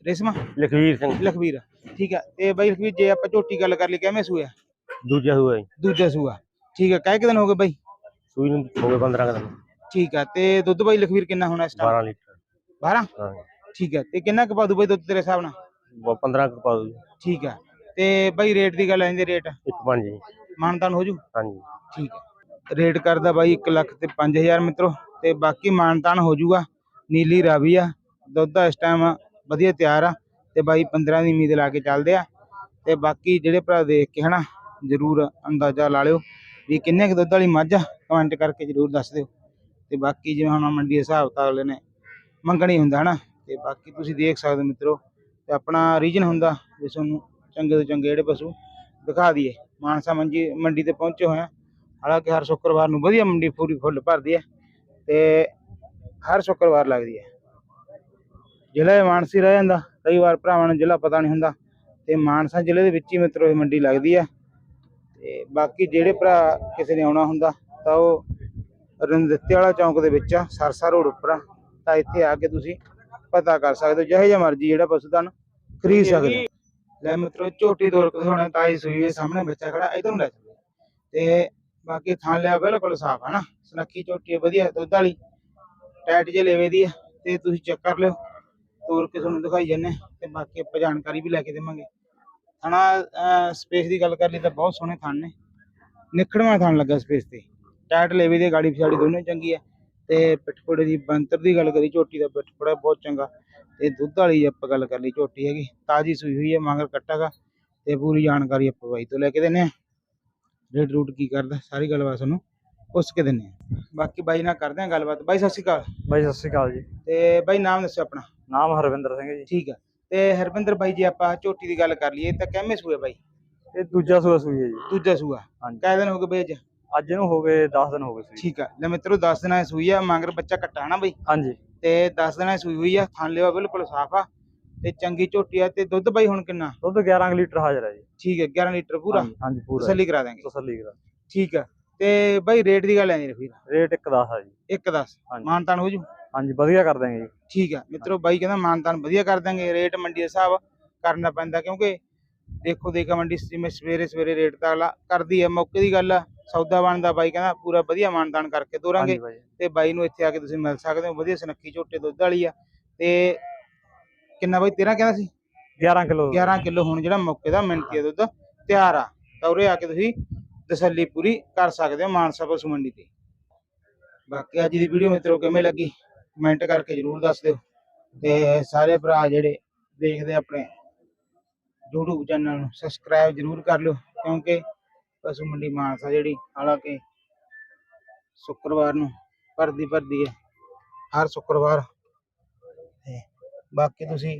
ਰੇਸ਼ਮਾ? ਲਖਵੀਰ ਸਿੰਘ। ਲਖਵੀਰ। ਠੀਕ ਆ। ਤੇ ਬਾਈ ਲਖਵੀਰ ਜੇ ਆਪਾਂ ਝੋਟੀ ਗੱਲ ਕਰ ਲਈ ਕਿਵੇਂ ਸੂਆ? ਦੂਜਾ ਹੋਇਆ ਜੀ। ਦੂਜਾ ਸੂਆ। ਠੀਕ ਆ। ਕਾਹ ਕਿ ਦਿਨ ਹੋ ਗਏ ਬਾਈ? ਸੂਈ ਨੂੰ ਹੋ ਗਏ 15 ਦਿਨ। ਠੀਕ ਆ। ਤੇ ਦੁੱਧ ਬਾਈ ਲਖਵੀਰ ਕਿੰਨਾ ਹੋਣਾ ਇਸ ਟਾਈਮ 12 ਲੀਟਰ। 12 ਹਾਂ। ਠੀਕ ਆ। ਤੇ ਕਿੰਨਾ ਕੁ ਪਾ ਦੂ ਬਾਈ ਦੁੱਧ ਤੇਰੇ ਹਿਸਾਬ ਨਾਲ? 15 ਕੁ ਪਾ ਦੋ ਜੀ। ਠੀਕ ਆ। ਤੇ ਬਾਈ ਰੇਟ ਦੀ ਗੱਲ ਆਂਦੀ ਰੇਟ। ਇੱਕ ਪੰਜ ਜੀ। ਮਾਨਤਾਨ ਹੋ ਜੂ? ਹਾਂਜੀ। ਠੀਕ ਹੈ। ਰੇਟ ਕਰਦਾ ਬਾਈ 1 ਲੱਖ ਤੇ 5000 ਮਿੱਤਰੋ, ਤੇ ਬਾਕੀ ਮਾਨਤਾਨ ਹੋ ਜੂਗਾ। ਨੀਲੀ ਰਾਵੀ ਆ, ਦੁੱਧ ਇਸ ਟਾਈਮ ਵਧੀਆ ਤਿਆਰ ਆ, ਤੇ ਬਾਈ 15 ਦੀ ਉਮੀਦ ਲਾ ਕੇ ਚੱਲਦੇ ਆ। ਤੇ ਬਾਕੀ ਜਿਹੜੇ ਭਰਾ ਦੇਖ ਕੇ ਹਨਾ, ਜਰੂਰ ਅੰਦਾਜ਼ਾ ਲਾ ਲਿਓ ਵੀ ਕਿੰਨੇ ਕੁ ਦੁੱਧ ਵਾਲੀ ਮੱਝ ਆ ਕਮੈਂਟ ਕਰਕੇ ਜਰੂਰ ਦੱਸ ਦਿਓ। ਤੇ ਬਾਕੀ ਜਿਵੇਂ ਹੁਣ ਮੰਡੀ ਦੇ ਹਿਸਾਬ ਤਾਂ ਅਗਲੇ ਨੇ ਮੰਗਣੀ ਹੁੰਦਾ ਹਨਾ, ਤੇ ਬਾਕੀ ਤੁਸੀਂ ਦੇਖ ਸਕਦੇ ਹੋ ਮਿੱਤਰੋ, ਤੇ ਆਪਣਾ ਰੀਜਨ ਹੁੰਦਾ ਵੀ ਤੁਹਾਨੂੰ ਚੰਗੇ ਤੋਂ ਚੰਗੇ ਜਿਹੜੇ ਪਸ਼ੂ ਦਿਖਾ ਦਈਏ। ਮਾਨਸਾ ਮੰਜੀ ਮੰਡੀ ਤੇ ਪਹੁੰਚੇ ਹੋਏ ਆ ਹਾਲਾਂਕਿ ਹਰ ਸ਼ੁੱਕਰਵਾਰ ਨੂੰ ਵਧੀਆ ਮੰਡੀ ਪੂਰੀ ਫੁੱਲ ਭਰਦੀ ਹੈ ਤੇ ਹਰ ਸ਼ੁੱਕਰਵਾਰ ਲੱਗਦੀ ਹੈ। ਜ਼ਿਲ੍ਹਾ ਮਾਨਸੀ ਰਹਿ ਜਾਂਦਾ। ਕਈ ਵਾਰ ਭਰਾਵਾਂ ਨੂੰ ਜ਼ਿਲ੍ਹਾ ਪਤਾ ਨਹੀਂ ਹੁੰਦਾ ਤੇ ਮਾਨਸਾ ਜ਼ਿਲ੍ਹੇ ਦੇ ਵਿੱਚ ਹੀ ਮਿੱਤਰੋ ਇਹ ਮੰਡੀ ਲੱਗਦੀ ਹੈ। ਤੇ ਬਾਕੀ ਜਿਹੜੇ ਭਰਾ ਕਿਸੇ ਨੇ ਆਉਣਾ ਹੁੰਦਾ ਤਾਂ ਉਹ ਰਣਦਿੱਤੇ ਵਾਲਾ ਚੌਂਕ ਦੇ ਵਿੱਚ ਆ, ਸਰਸਾ ਰੋਡ ਉੱਪਰ ਆ। ਤਾਂ ਇੱਥੇ ਆ ਕੇ ਤੁਸੀਂ ਪਤਾ ਕਰ ਸਕਦੇ ਹੋ, ਜਿਹੇ ਜਿਹਾ ਮਰਜ਼ੀ ਜਿਹੜਾ ਪਸ਼ੂ ਤੁਹਾਨੂੰ ਖਰੀਦ ਸਕਦੇ ਹੋ। ਲੈ ਮਿੱਤਰੋ, ਝੋਟੀ ਦੌਰ ਕੇ ਹੋਣਾ ਤਾਈ ਸੂਈ ਦੇ ਸਾਹਮਣੇ ਬੱਚਾ ਖੜਾ ਇਧਰ ਨੂੰ ਲੈ ਤੇ ਬਾਕੀ ਥਾਂ ਲਿਆ ਬਿਲਕੁਲ ਸਾਫ਼ ਹੈ ਨਾ ਸਨੱਖੀ ਝੋਟੀ ਵਧੀਆ ਦੁੱਧ ਵਾਲੀ। ਟਾਈਟ ਜੇ ਲੇਵੇ ਦੀ ਹੈ ਤੇ ਤੁਸੀਂ ਚੈੱਕ ਕਰ ਲਿਓ। ਤੋਰ ਕੇ ਤੁਹਾਨੂੰ ਦਿਖਾਈ ਜੰਨੇ ਤੇ ਬਾਕੀ ਆਪਾਂ ਜਾਣਕਾਰੀ ਵੀ ਲੈ ਕੇ ਦੇਵਾਂਗੇ। ਥਣਾ ਸਪੇਸ ਦੀ ਗੱਲ ਕਰ ਲਈ ਤਾਂ ਬਹੁਤ ਸੋਹਣੇ ਥਣ ਨੇ। ਨਿਖੜਵਾ ਥਣ ਲੱਗਾ ਸਪੇਸ ਤੇ। ਟਾਈਟ ਲੇਵੇ ਦੀ ਗਾੜੀ ਪਿਛਾੜੀ ਦੋਨੇ ਚੰਗੀ ਹੈ ਤੇ ਪਿੱਠਪੜੇ ਦੀ, ਬੰਤਰ ਦੀ ਗੱਲ ਕਰੀ ਝੋਟੀ ਦਾ ਪਿੱਠਪੜਾ ਬਹੁਤ ਚੰਗਾ। ਤੇ ਦੁੱਧ ਵਾਲੀ ਆਪਾਂ ਗੱਲ ਕਰ ਲਈ ਝੋਟੀ ਹੈਗੀ, ਤਾਜੀ ਸੂਈ ਹੋਈ ਹੈ ਮਗਰ ਕੱਟਾਗਾ। ਤੇ ਪੂਰੀ ਜਾਣਕਾਰੀ ਆਪਾਂ ਬਾਈ ਤੋਂ ਲੈ ਕੇ ਦਿੰਨੇ ਆ। ਰੇਟ ਰੂਟ ਕੀ ਕਰਦਾ ਸਾਰੀ ਗੱਲਬਾਤ ਤੁਹਾਨੂੰ ਪੁੱਛ ਕੇ ਦਿੰਨੇ ਆ ਬਾਕੀ ਬਾਈ ਨਾਲ ਕਰਦੇ ਆ ਗੱਲਬਾਤ। ਬਾਈ ਸਤਿ ਸ਼੍ਰੀ ਅਕਾਲ। ਬਾਈ ਸਤਿ ਸ਼੍ਰੀ ਅਕਾਲ ਜੀ। ਤੇ ਬਾਈ ਨਾਮ ਦੱਸੋ ਆਪਣਾ। ਨਾਮ ਹਰਵਿੰਦਰ ਸਿੰਘ ਜੀ। ਠੀਕ ਆ। ਤੇ ਹਰਵਿੰਦਰ ਬਾਈ ਜੀ ਆਪਾਂ ਝੋਟੀ ਦੀ ਗੱਲ ਕਰ ਲਈਏ ਤਾਂ ਕਿੰਨੇ ਸੂਏ ਬਾਈ? ਇਹ ਦੂਜਾ ਸੂਆ ਸੂਈ ਹੈ ਜੀ। ਦੂਜਾ ਸੂਆ। ਕਾਹ ਦਿਨ ਹੋ ਗਏ ਬਈ ਅੱਜ? ਅੱਜ ਇਹਨੂੰ ਹੋ ਗਏ 10 ਦਿਨ ਹੋ ਗਏ ਸੂਈ। ਠੀਕ ਆ। ਲੈ ਮਿੱਤਰੋ 10 ਦਿਨਾਂ ਦੀ ਸੂਈ ਆ ਮਗਰ ਬੱਚਾ ਕੱਟਾ ਨਾ ਬਈ? ਹਾਂਜੀ। ਤੇ 10 ਦਿਨਾਂ ਦੀ ਸੂਈ ਹੋਈ ਆ ਥਣ ਲਿਆ ਬਿਲਕੁਲ ਸਾਫ਼ ਆ। ਤੇ ਚੰਗੀ ਝੋਟੀ ਆ ਤੇ ਦੁੱਧ ਬਾਈ ਹੁਣ ਕਿੰਨਾ? ਦੁੱਧ 11 ਕੁ ਲੀਟਰ ਹਾਜ਼ਰ ਹੈ ਜੀ। ਠੀਕ ਹੈ 11 ਲੀਟਰ ਪੂਰਾ? ਹਾਂਜੀ, ਪੂਰਾ ਤਸੱਲੀ ਕਰਾ ਦਾਂਗੇ ਤਸੱਲੀ ਕਰਾ ਠੀਕ ਆ ਤੇ ਬਾਈ ਰੇਟ ਦੀ ਗੱਲ ਐ ਨਹੀਂ ਰਫੀਰ ਰੇਟ ਇੱਕ 10 ਆ ਜੀ। 1 10 ਹਾਂਜੀ। ਮਾਨਤਾਨ ਹੋ ਜੂ? ਹਾਂਜੀ ਵਧੀਆ ਕਰ ਦਾਂਗੇ ਜੀ। ਠੀਕ ਆ ਮਿੱਤਰੋ ਬਾਈ ਕਹਿੰਦਾ ਮਾਨਤਾਨ ਵਧੀਆ ਕਰ ਦਾਂਗੇ ਰੇਟ ਮੰਡੀ ਦੇ ਹਿਸਾਬ ਕਰਨਾ ਪੈਂਦਾ ਕਿਉਂਕਿ ਦੇਖੋ ਦੇਖਾ ਮੰਡੀ ਜਿਵੇਂ ਸਵੇਰੇ ਸਵੇਰੇ ਰੇਟ ਤਾਂ ਅਗਲਾ ਕਰਦੀ ਹੈ ਮੌਕੇ ਦੀ ਗੱਲ ਆ ਸੌਦਾ ਬਣਦਾ ਬਾਈ ਕਹਿੰਦਾ ਪੂਰਾ ਵਧੀਆ ਮਾਨਤਾਨ ਕਰਕੇ ਦੋਰਾਂਗੇ ਤੇ ਬਾਈ ਨੂੰ ਇੱਥੇ ਆ ਕੇ ਤੁਸੀਂ ਮਿਲ ਸਕਦੇ ਹੋ ਵਧੀਆ ਸੁਨੱਖੀ ਝੋਟੇ ਦੁੱਧ ਵਾਲੀ ਆ ਤੇ ਕਿੰਨਾ ਬਾਈ? 13 ਕਹਿੰਦਾ ਸੀ? 11 ਕਿਲੋ। 11 ਕਿਲੋ। ਹੁਣ ਜਿਹੜਾ ਮੌਕੇ ਦਾ ਮਿੰਟੀ ਦਾ ਦੁੱਧ ਤਿਆਰ ਆ। ਤਾਂ ਉਰੇ ਆ ਕੇ ਤੁਸੀਂ ਤਸੱਲੀ ਪੂਰੀ ਕਰ ਸਕਦੇ ਹੋ ਮਾਨਸਾ ਪਸ਼ੂ ਮੰਡੀ ਤੇ। ਬਾਕੀ ਅੱਜ ਦੀ ਵੀਡੀਓ ਮਿੱਤਰੋ ਕਿਵੇਂ ਲੱਗੀ? ਕਮੈਂਟ ਕਰਕੇ ਜਰੂਰ ਦੱਸ ਦਿਓ। ਤੇ ਸਾਰੇ ਭਰਾ ਜਿਹੜੇ ਦੇਖਦੇ ਆਪਣੇ YouTube ਚੈਨਲ ਨੂੰ ਸਬਸਕ੍ਰਾਈਬ ਜਰੂਰ ਕਰ ਲਿਓ। ਕਿਉਂਕਿ ਪਸ਼ੂ ਮੰਡੀ ਮਾਨਸਾ ਜਿਹੜੀ ਹਾਲਾਂਕਿ ਸ਼ੁੱਕਰਵਾਰ ਨੂੰ ਭਰਦੀ ਭਰਦੀ ਹੈ। ਹਰ ਸ਼ੁੱਕਰਵਾਰ ਬਾਕੀ ਤੁਸੀਂ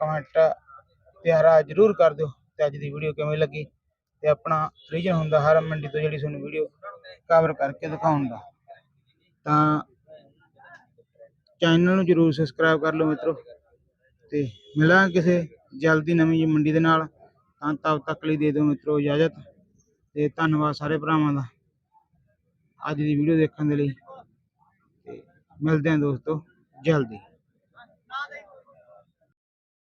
ਕਮੈਂਟ ਪਿਆਰਾ ਜਰੂਰ ਕਰ ਦਿਓ ਤੇ ਅੱਜ ਦੀ ਵੀਡੀਓ ਕਿਵੇਂ ਲੱਗੀ ਤੇ ਆਪਣਾ ਰੀਜਨ ਹੁੰਦਾ ਹਰ ਮੰਡੀ ਤੋਂ ਜਿਹੜੀ ਤੁਹਾਨੂੰ ਵੀਡੀਓ ਕਵਰ ਕਰਕੇ ਦਿਖਾਉਣ ਦਾ। ਤਾਂ ਚੈਨਲ ਨੂੰ ਜਰੂਰ ਸਬਸਕ੍ਰਾਈਬ ਕਰ ਲਓ ਮਿੱਤਰੋ ਤੇ ਮਿਲਾਂਗੇ ਕਿਸੇ ਜਲਦੀ ਨਵੀਂ ਜਿਹੀ ਮੰਡੀ ਦੇ ਨਾਲ। ਤਾਂ ਤਦ ਤੱਕ ਲਈ ਦੇ ਦਿਓ ਮਿੱਤਰੋ ਇਜਾਜ਼ਤ ਤੇ ਧੰਨਵਾਦ ਸਾਰੇ ਭਰਾਵਾਂ ਦਾ ਅੱਜ ਦੀ ਵੀਡੀਓ ਦੇਖਣ ਦੇ ਲਈ। ਤੇ ਮਿਲਦੇ ਹਾਂ ਦੋਸਤੋ ਜਲਦੀ।